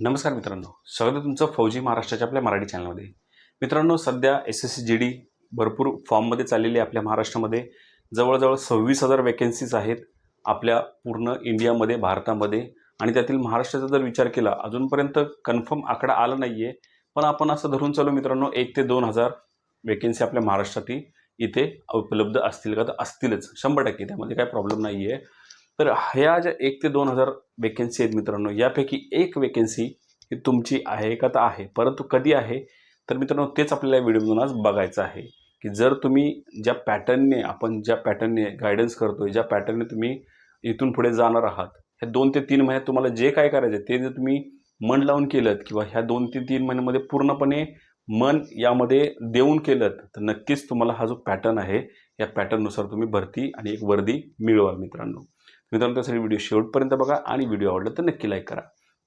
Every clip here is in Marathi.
नमस्कार मित्रांनो. स्वागत आहे तुमचं फौजी महाराष्ट्राच्या आपल्या मराठी चॅनलमध्ये. मित्रांनो सध्या S S C G D भरपूर फॉर्ममध्ये चाललेली आहे आपल्या महाराष्ट्रामध्ये. जवळजवळ सव्वीस हजार वेकेन्सीज आहेत आपल्या पूर्ण इंडियामध्ये भारतामध्ये. आणि त्यातील महाराष्ट्राचा जर विचार केला अजूनपर्यंत कन्फर्म आकडा आला नाही आहे पण आपण असं धरून चालू मित्रांनो एक ते दोन हजार वेकेन्सी आपल्या महाराष्ट्रातील इथे उपलब्ध असतील का? तर असतीलच. शंभर टक्के त्यामध्ये काय प्रॉब्लेम नाही आहे तर ह्या ज्या एक ते दोन हजार वेकेन्सी आहेत मित्रांनो यापैकी एक वेकेन्सी ही तुमची आहे का तर आहे. परंतु कधी आहे? तर मित्रांनो तेच आपल्याला व्हिडिओमधून आज बघायचं आहे की जर तुम्ही ज्या पॅटर्नने आपण ज्या पॅटर्नने गायडन्स करतोय ज्या पॅटर्नने तुम्ही इथून पुढे जाणार आहात ह्या दोन ते तीन महिन्यात तुम्हाला जे काय करायचं आहे ते जर तुम्ही मन लावून केलं किंवा ह्या दोन ते तीन महिन्यामध्ये पूर्णपणे मन यामध्ये देऊन केलं तर नक्कीच तुम्हाला हा जो पॅटर्न आहे या पॅटर्ननुसार तुम्ही भरती आणि एक वर्दी मिळवा मित्रांनो. मित्रांनो त्यासाठी व्हिडिओ शेवटपर्यंत बघा आणि व्हिडिओ आवडला तर नक्की लाईक करा.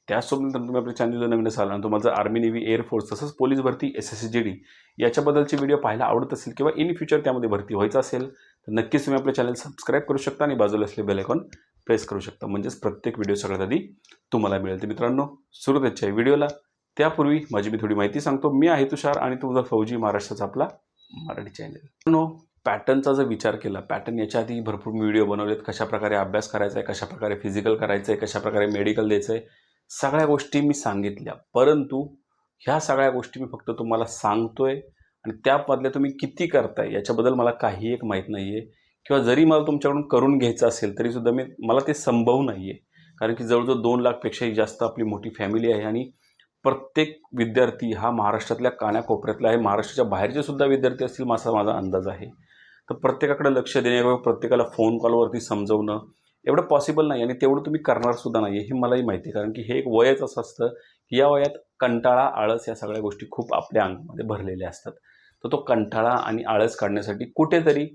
त्याचसोबत मित्रांनो तुम्ही आपल्या चॅनल नवीन असाल आणि तुम्हाला जर आर्मी नेव्ही एअरफोर्स तसंच पोलीस भरती S S C G D याच्याबद्दलचे video पाहायला आवडत असेल किंवा इन फ्युचर त्यामध्ये भरती व्हायचं असेल तर नक्कीच तुम्ही आपल्या चॅनल सबस्क्राईब करू शकता आणि बाजूला असले बेल आयकॉन प्रेस करू शकता. म्हणजेच प्रत्येक व्हिडिओ सगळ्यात आधी तुम्हाला मिळेल. तर मित्रांनो सुरू त्याच्या व्हिडिओला त्यापूर्वी माझी मी थोडी माहिती सांगतो. मी आहे तुषार आणि तुझा फौजी महाराष्ट्राचा आपला मराठी चॅनल मित्रांनो पॅटर्नचा जर विचार केला पॅटर्न याच्या आधी भरपूर व्हिडिओ बनवलेत कशा प्रकारे अभ्यास करायचा आहे कशाप्रकारे फिजिकल करायचं आहे कशाप्रकारे मेडिकल द्यायचं आहे सगळ्या गोष्टी मी सांगितल्या. परंतु ह्या सगळ्या गोष्टी मी फक्त तुम्हाला सांगतो आहे आणि त्यामधल्या तुम्ही किती करताय याच्याबद्दल मला काही एक माहीत नाही आहे किंवा जरी मला तुमच्याकडून करून घ्यायचं असेल तरीसुद्धा मी मला ते संभव नाही आहे कारण की जवळजवळ दोन लाखपेक्षाही जास्त आपली मोठी फॅमिली आहे आणि प्रत्येक विद्यार्थी हा महाराष्ट्रातल्या कानाकोपऱ्यातला आहे. महाराष्ट्राच्या बाहेरचे सुद्धा विद्यार्थी असतील असा माझा अंदाज आहे. तर प्रत्येकाकडे लक्ष देणे किंवा प्रत्येकाला फोन कॉलवरती समजवणं एवढं पॉसिबल नाही आणि तेवढं तुम्ही करणार सुद्धा नाही हे मलाही माहिती आहे. कारण की हे एक वयच असं असतं की या वयात कंटाळा आळस या सगळ्या गोष्टी खूप आपल्या अंगामध्ये भरलेल्या असतात. तर तो कंटाळा आणि आळस काढण्यासाठी कुठेतरी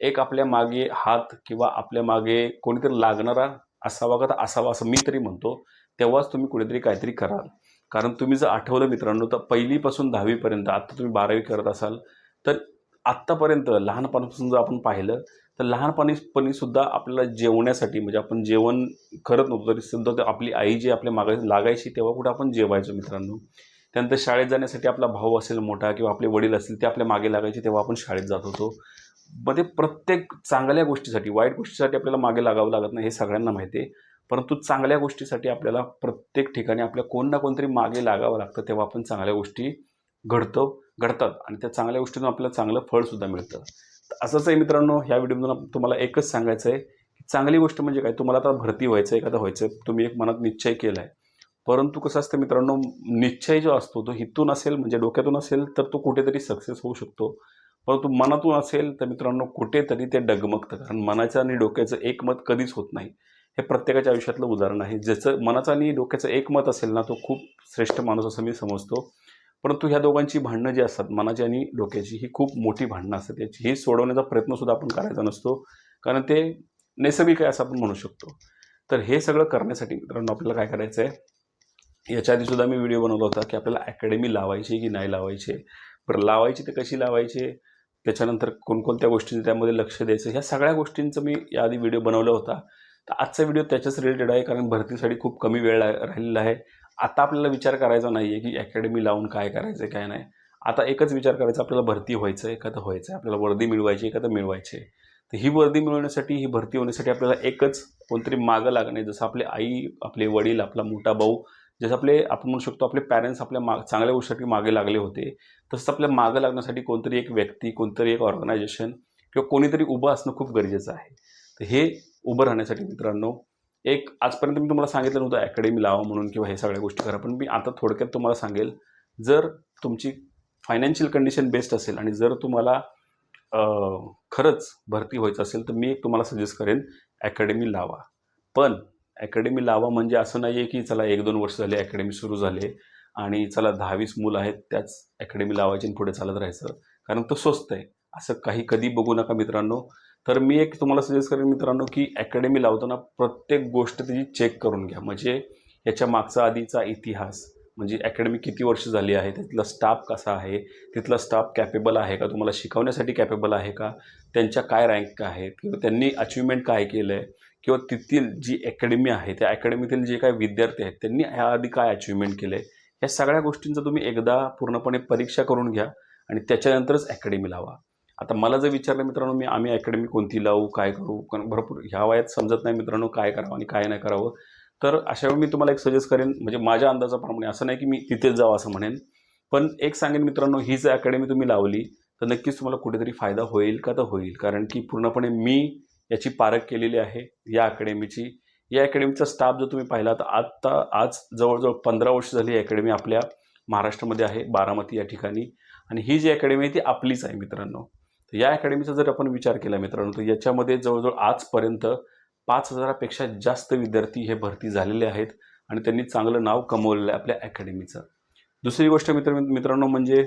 एक आपल्या मागे हात किंवा आपल्या मागे कोणीतरी लागणारा असावा का तर असावा असं मी तरी म्हणतो तेव्हाच तुम्ही कुठेतरी काहीतरी कराल. कारण तुम्ही जर आठवलं मित्रांनो तर पहिलीपासून दहावीपर्यंत आत्ता तुम्ही बारावी करत असाल तर आत्तापर्यंत लहानपणापासून जर आपण पाहिलं तर लहानपणीपणी सुद्धा आपल्याला जेवण्यासाठी म्हणजे आपण जेवण करत नव्हतो तरी सुद्धा ते आपली आई जी आपल्या मागे लागायची तेव्हा कुठे आपण जेवायचो मित्रांनो. त्यानंतर शाळेत जाण्यासाठी आपला भाऊ असेल मोठा किंवा आपले वडील असतील ते आपल्या मागे लागायचे तेव्हा आपण शाळेत जात होतो. मग ते प्रत्येक चांगल्या गोष्टीसाठी वाईट गोष्टीसाठी आपल्याला मागे लागावं लागत नाही हे सगळ्यांना माहिती आहे. परंतु चांगल्या गोष्टीसाठी आपल्याला प्रत्येक ठिकाणी आपल्या कोण ना कोणतरी मागे लागावं लागतं तेव्हा आपण चांगल्या गोष्टी घडतो. घडतात आणि त्या चांगल्या गोष्टीतून आपल्याला चांगलं फळसुद्धा मिळतं. तर असंच आहे मित्रांनो ह्या व्हिडिओमधून तुम्हाला एकच सांगायचं आहे की चांगली गोष्ट म्हणजे काय? तुम्हाला आता भरती व्हायचं आहे एखादा व्हायचं आहे तुम्ही एक मनात निश्चय केला आहे परंतु कसं असतं मित्रांनो निश्चय जो असतो तो हितून असेल म्हणजे डोक्यातून असेल तर तो कुठेतरी सक्सेस होऊ शकतो. परंतु मनातून असेल तर मित्रांनो कुठेतरी ते डगमगतं. कारण मनाचं आणि डोक्याचं एक मत कधीच होत नाही. हे प्रत्येकाच्या आयुष्यातलं उदाहरण आहे. ज्याचं मनाचं आणि डोक्याचं एक मत असेल ना तो खूप श्रेष्ठ माणूस असं मी समजतो. परंतु ह्या दोघांची भांडणं जी असतात मनाची आणि डोक्याची ही खूप मोठी भांडणं असतात. याची ही सोडवण्याचा प्रयत्नसुद्धा आपण करायचा नसतो. कारण ते नैसर्गिक आहे असं आपण म्हणू शकतो. तर हे सगळं करण्यासाठी मित्रांनो आपल्याला काय करायचं आहे याच्या आधीसुद्धा मी व्हिडिओ बनवला होता की आपल्याला अकॅडमी लावायची की नाही लावायची? बरं लावायची तर कशी लावायची? त्याच्यानंतर कोणकोणत्या गोष्टींचं त्यामध्ये लक्ष द्यायचं? ह्या सगळ्या गोष्टींचं मी याआधी व्हिडिओ बनवला होता. तर आजचा व्हिडिओ त्याच्याच रिलेटेड आहे कारण भरतीसाठी खूप कमी वेळ राहिलेला आहे. आता आपल्याला विचार करायचा नाही आहे की अकॅडमी लावून काय करायचं काय नाही. आता एकच विचार करायचा आपल्याला भरती व्हायचं आहे एखादं व्हायचं आहे आपल्याला वर्दी मिळवायची एखादं मिळवायची. आहे तर ही वर्दी मिळवण्यासाठी ही भरती होण्यासाठी आपल्याला एकच कोणतरी मागं लागणे जसं आपले आई आपले वडील आपला मोठा भाऊ जसं आपले आपण म्हणू शकतो आपले पॅरेंट्स आपल्या माग चांगल्या गोष्टीसाठी मागे लागले होते तसंच आपल्या मागं लागण्यासाठी कोणतरी एक व्यक्ती कोणतरी एक ऑर्गनायझेशन किंवा कोणीतरी उभं असणं खूप गरजेचं आहे. तर हे उभं राहण्यासाठी मित्रांनो एक आजपर्यंत मी तुम्हाला सांगितलं नव्हतं अकॅडमी लावा म्हणून किंवा हे सगळ्या गोष्टी करा पण मी आता थोडक्यात तुम्हाला सांगेल जर तुमची फायनान्शियल कंडिशन बेस्ट असेल आणि जर तुम्हाला खरंच भरती व्हायचं असेल तर मी एक तुम्हाला सजेस्ट करेन अकॅडमी लावा. पण अकॅडमी लावा म्हणजे असं नाही आहे की चला एक दोन वर्ष झाले अकॅडमी सुरू झाले आणि चला दहावीस मुलं आहेत त्याच अकॅडमी लावायची आणि पुढे चालत राहायचं. कारण तो स्वस्त आहे. असं काही कधी बघू नका मित्रांनो. तर मी एक तुम्हाला सजेस्ट करेन मित्रांनो की अकॅडमी लावताना प्रत्येक गोष्ट त्याची चेक करून घ्या. म्हणजे याच्या मागचा आधीचा इतिहास म्हणजे अकॅडमी किती वर्ष झाली आहे तिथला स्टाफ कसा आहे तिथला स्टाफ कॅपेबल आहे का तुम्हाला शिकवण्यासाठी कॅपेबल आहे का त्यांच्या काय रँक आहेत किंवा त्यांनी अचिव्हमेंट काय केलं आहे किंवा तिथील जी अकॅडमी आहे त्या अकॅडमीतील जे काय विद्यार्थी आहेत त्यांनी ह्याआधी काय अचिव्हमेंट केलं आहे या सगळ्या गोष्टींचं तुम्ही एकदा पूर्णपणे परीक्षा करून घ्या आणि त्याच्यानंतरच अकॅडमी लावा. आता मला जर विचारलं मित्रांनो मी आम्ही अकॅडमी कोणती लावू काय करू? कारण भरपूर ह्या वयात समजत नाही मित्रांनो काय करावं आणि काय नाही करावं. तर अशा वेळी मी तुम्हाला एक सजेस्ट करेन म्हणजे माझ्या अंदाजाप्रमाणे असं नाही की मी तिथेच जावं असं म्हणेन पण एक सांगेन मित्रांनो ही जर अकॅडमी तुम्ही लावली तर नक्कीच तुम्हाला कुठेतरी फायदा होईल का तर होईल. कारण की पूर्णपणे मी याची पारख केलेली आहे या अकॅडमीची या अकॅडमीचा स्टाफ जर तुम्ही पाहिला तर आत्ता आज जवळजवळ पंधरा वर्ष झाली अकॅडमी आपल्या महाराष्ट्रामध्ये आहे बारामती या ठिकाणी. आणि ही जी अकॅडमी आहे ती आपलीच आहे मित्रांनो. तर या अकॅडमीचा जर आपण विचार केला मित्रांनो तर याच्यामध्ये जवळजवळ आजपर्यंत पाच हजारापेक्षा जास्त विद्यार्थी हे भरती झालेले आहेत आणि त्यांनी चांगलं नाव कमवलेलं आहे आपल्या अकॅडमीचं दुसरी गोष्ट मित्र मित्रांनो म्हणजे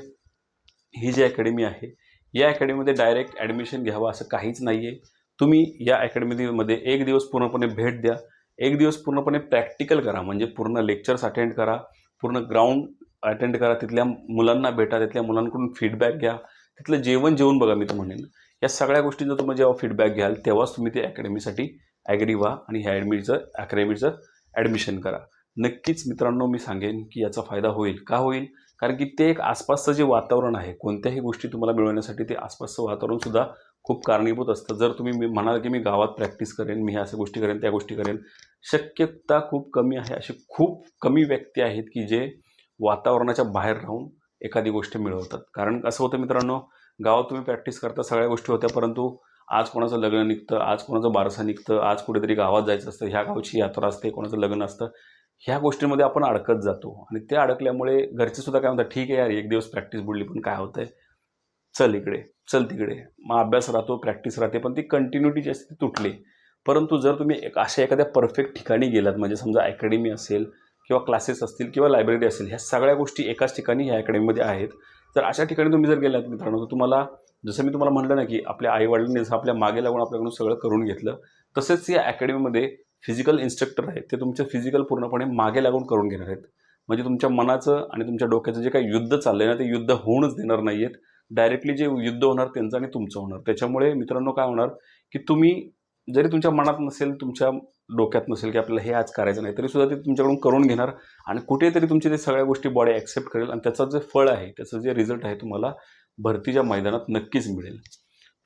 ही जी अकॅडमी आहे या अकॅडमीमध्ये डायरेक्ट ॲडमिशन घ्यावं असं काहीच नाही आहे तुम्ही या अकॅडमीमध्ये एक दिवस पूर्णपणे भेट द्या एक दिवस पूर्णपणे प्रॅक्टिकल करा म्हणजे पूर्ण लेक्चर्स अटेंड करा पूर्ण ग्राउंड अटेंड करा तिथल्या मुलांना भेटा तिथल्या मुलांकडून फीडबॅक घ्या तिथलं जेवण जेवून बघा मी तर म्हणेन. या सगळ्या गोष्टींचा तुम्ही जेव्हा फीडबॅक घ्याल तेव्हाच तुम्ही ते अकॅडमीसाठी ॲग्री व्हा आणि ह्या ॲडमिटचं अकॅडमीचं ॲडमिशन करा. नक्कीच मित्रांनो मी सांगेन की याचा फायदा होईल का होईल? कारण की ते एक आसपासचं जे वातावरण आहे कोणत्याही गोष्टी तुम्हाला मिळवण्यासाठी ते आसपासचं वातावरणसुद्धा खूप कारणीभूत असतं. जर तुम्ही मी म्हणाल की मी गावात प्रॅक्टिस करेन मी ह्या अशा गोष्टी करेन त्या गोष्टी करेन शक्यता खूप कमी आहे. असे खूप कमी व्यक्ती आहेत की जे वातावरणाच्या बाहेर राहून एखादी गोष्ट मिळवतात. कारण असं होतं मित्रांनो गावात तुम्ही प्रॅक्टिस करता सगळ्या गोष्टी होत्या परंतु आज कोणाचं लग्न निघतं आज कोणाचं बारसा निघतं आज कुठेतरी गावात जायचं असतं ह्या गावची यात्रा असते कोणाचं लग्न असतं ह्या गोष्टींमध्ये आपण अडकत जातो. आणि ते अडकल्यामुळे घरचे सुद्धा काय म्हणतात ठीक आहे यार एक दिवस प्रॅक्टिस बुडली पण काय होतं आहे चल इकडे चल तिकडे. मग अभ्यास राहतो प्रॅक्टिस राहते पण ती कंटिन्युटी जी असते ती तुटली. परंतु जर तुम्ही एक अशा एखाद्या परफेक्ट ठिकाणी गेलात म्हणजे समजा अकॅडमी असेल किंवा क्लासेस असतील किंवा लायब्ररी असेल ह्या सगळ्या गोष्टी एकाच ठिकाणी ह्या अकॅडमीमध्ये आहेत. तर अशा ठिकाणी तुम्ही जर गेलात मित्रांनो तर तुम्हाला जसं मी तुम्हाला म्हटलं ना की आपल्या आईवडिलांनी जसं आपल्या मागे लागून आपल्याकडून सगळं करून घेतलं तसेच या अकॅडमीमध्ये फिजिकल इन्स्ट्रक्टर आहेत ते तुमचं फिजिकल पूर्णपणे मागे लागून करून घेणार आहेत. म्हणजे तुमच्या मनाचं आणि तुमच्या डोक्याचं जे काही युद्ध चाललं आहे ना ते युद्ध होऊनच देणार नाही आहेत डायरेक्टली जे युद्ध होणार त्यांचं आणि तुमचं होणार. त्याच्यामुळे मित्रांनो काय होणार की तुम्ही जरी तुमच्या मनात नसेल तुमच्या डोक्यात नसेल की आपल्याला हे आज करायचं नाही तरी सुद्धा ते तुमच्याकडून करून घेणार आणि कुठेतरी तुमची ते सगळ्या गोष्टी बॉडी ॲक्सेप्ट करेल आणि त्याचं जे फळ आहे त्याचं जे रिझल्ट आहे तुम्हाला भरतीच्या मैदानात नक्कीच मिळेल.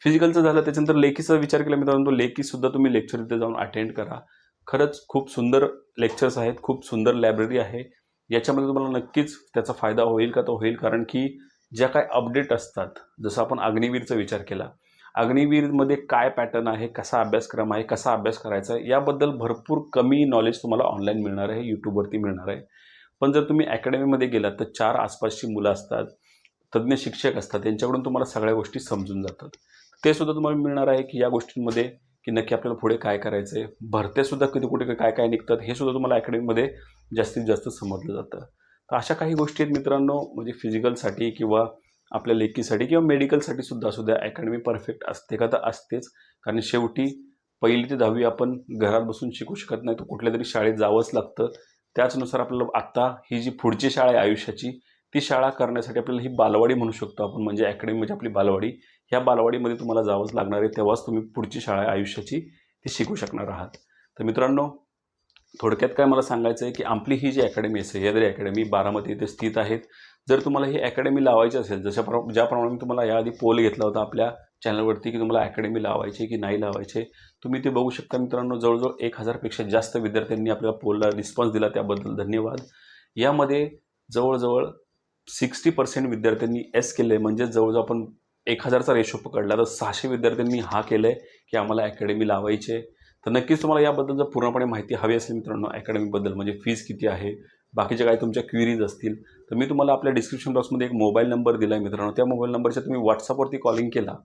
फिजिकलचं झालं त्याच्यानंतर लेखीचा विचार केला मित्रांनो लेखीसुद्धा तुम्ही लेक्चर तिथे जाऊन अटेंड करा. खरंच खूप सुंदर लेक्चर्स आहेत खूप सुंदर लायब्ररी आहे. याच्यामध्ये तुम्हाला नक्कीच त्याचा फायदा होईल का? तो होईल कारण की ज्या काय अपडेट असतात जसं आपण अग्निवीरचा विचार केला अग्निवीरमध्ये काय पॅटर्न आहे कसा अभ्यासक्रम आहे कसा अभ्यास करायचा आहे याबद्दल भरपूर कमी नॉलेज तुम्हाला ऑनलाईन मिळणार आहे यूट्यूबवरती मिळणार आहे. पण जर तुम्ही अकॅडमीमध्ये गेलात तर चार आसपासची मुलं असतात तज्ज्ञ शिक्षक असतात त्यांच्याकडून तुम्हाला सगळ्या गोष्टी समजून जातात. ते सुद्धा तुम्हाला मिळणार आहे की या गोष्टींमध्ये की नक्की आपल्याला पुढे काय करायचं आहे भरतेसुद्धा कधी कुठे काय काय निघतात हे सुद्धा तुम्हाला अकॅडमीमध्ये जास्तीत जास्त समजलं जातं. तर अशा काही गोष्टी आहेत मित्रांनो म्हणजे फिजिकलसाठी किंवा आपल्या लेखीसाठी किंवा मेडिकलसाठी सुद्धा असू द्या अकॅडमी परफेक्ट असते का तर असतेच. कारण शेवटी पहिली ते दहावी आपण घरात बसून शिकू शकत नाही तर कुठल्या तरी शाळेत जावंच लागतं. त्याचनुसार आपल्याला आत्ता ही जी पुढची शाळा आहे आयुष्याची ती शाळा करण्यासाठी आपल्याला ही बालवाडी म्हणू शकतो आपण. म्हणजे अकॅडमी म्हणजे आपली बालवाडी. ह्या बालवाडीमध्ये तुम्हाला जावंच लागणार आहे तेव्हाच तुम्ही पुढची शाळा आहे आयुष्याची ती शिकू शकणार आहात. तर मित्रांनो थोडक्यात काय मला सांगायचं आहे की आपली ही जी अकॅडमी आहे सह्याद्री अकॅडमी बारामती येथे स्थित आहेत. जर तुम्हाला ही अकॅडमी लावायची असेल जशा प्र ज्याप्रमाणे मी तुम्हाला याआधी पोल घेतला होता आपल्या चॅनलवरती की तुम्हाला अकॅडमी लावायची की नाही लावायचे तुम्ही ते बघू शकता मित्रांनो जवळजवळ एक हजारपेक्षा जास्त विद्यार्थ्यांनी आपल्या पोलला रिस्पॉन्स दिला त्याबद्दल धन्यवाद. यामध्ये जवळजवळ सिक्स्टी पर्सेंट विद्यार्थ्यांनी एस केलं आहे म्हणजे जवळजवळ आपण एक हजारचा रेशो पकडला तर सहाशे विद्यार्थ्यांनी हा केलं आहे की आम्हाला अकॅडमी लावायची. आहे तर नक्कीच तुम्हाला याबद्दल जर पूर्णपणे माहिती हवी असेल मित्रांनो अकॅडमीबद्दल म्हणजे फीज किती आहे बाकीच्या काही तुमच्या क्विरीज असतील तर मी तुम्हाला आपल्या डिस्क्रिप्शन बॉक्समध्ये एक मोबाईल नंबर दिला आहे मित्रांनो. त्या मोबाईल नंबरच्या तुम्ही व्हॉट्सअपवरती कॉलिंग केला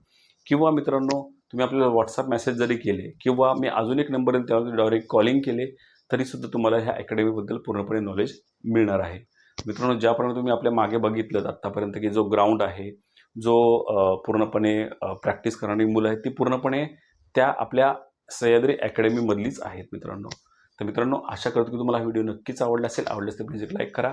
किंवा मित्रांनो तुम्ही आपल्याला व्हॉट्सअप मेसेज जरी केले किंवा मी अजून एक नंबर देईल त्यावर डायरेक्ट कॉलिंग केले तरीसुद्धा तुम्हाला ह्या अकॅडमीबद्दल पूर्णपणे नॉलेज मिळणार आहे. मित्रांनो ज्याप्रमाणे तुम्ही आपल्या मागे बघितलं आत्तापर्यंत की जो ग्राउंड आहे जो पूर्णपणे प्रॅक्टिस करणारी मुलं आहेत ती पूर्णपणे त्या आपल्या सह्याद्री अकॅडमीमधलीच आहेत मित्रांनो. तर मित्रांनो आशा करतो की तुम्हाला हा व्हिडिओ नक्कीच आवडला असेल. आवडल्यास तर प्लीज एक लाईक करा.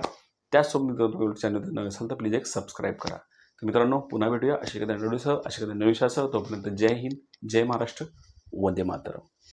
त्याचसोबत मित्रांनो तुम्ही चॅनल नवीन असाल तर प्लीज एक सबस्क्राईब करा. तर मित्रांनो पुन्हा भेटूया. अशा एखाद्या व्हिडिओसह अशा एखाद्या नवीन तोपर्यंत जय हिंद जय महाराष्ट्र वंदे मातरम.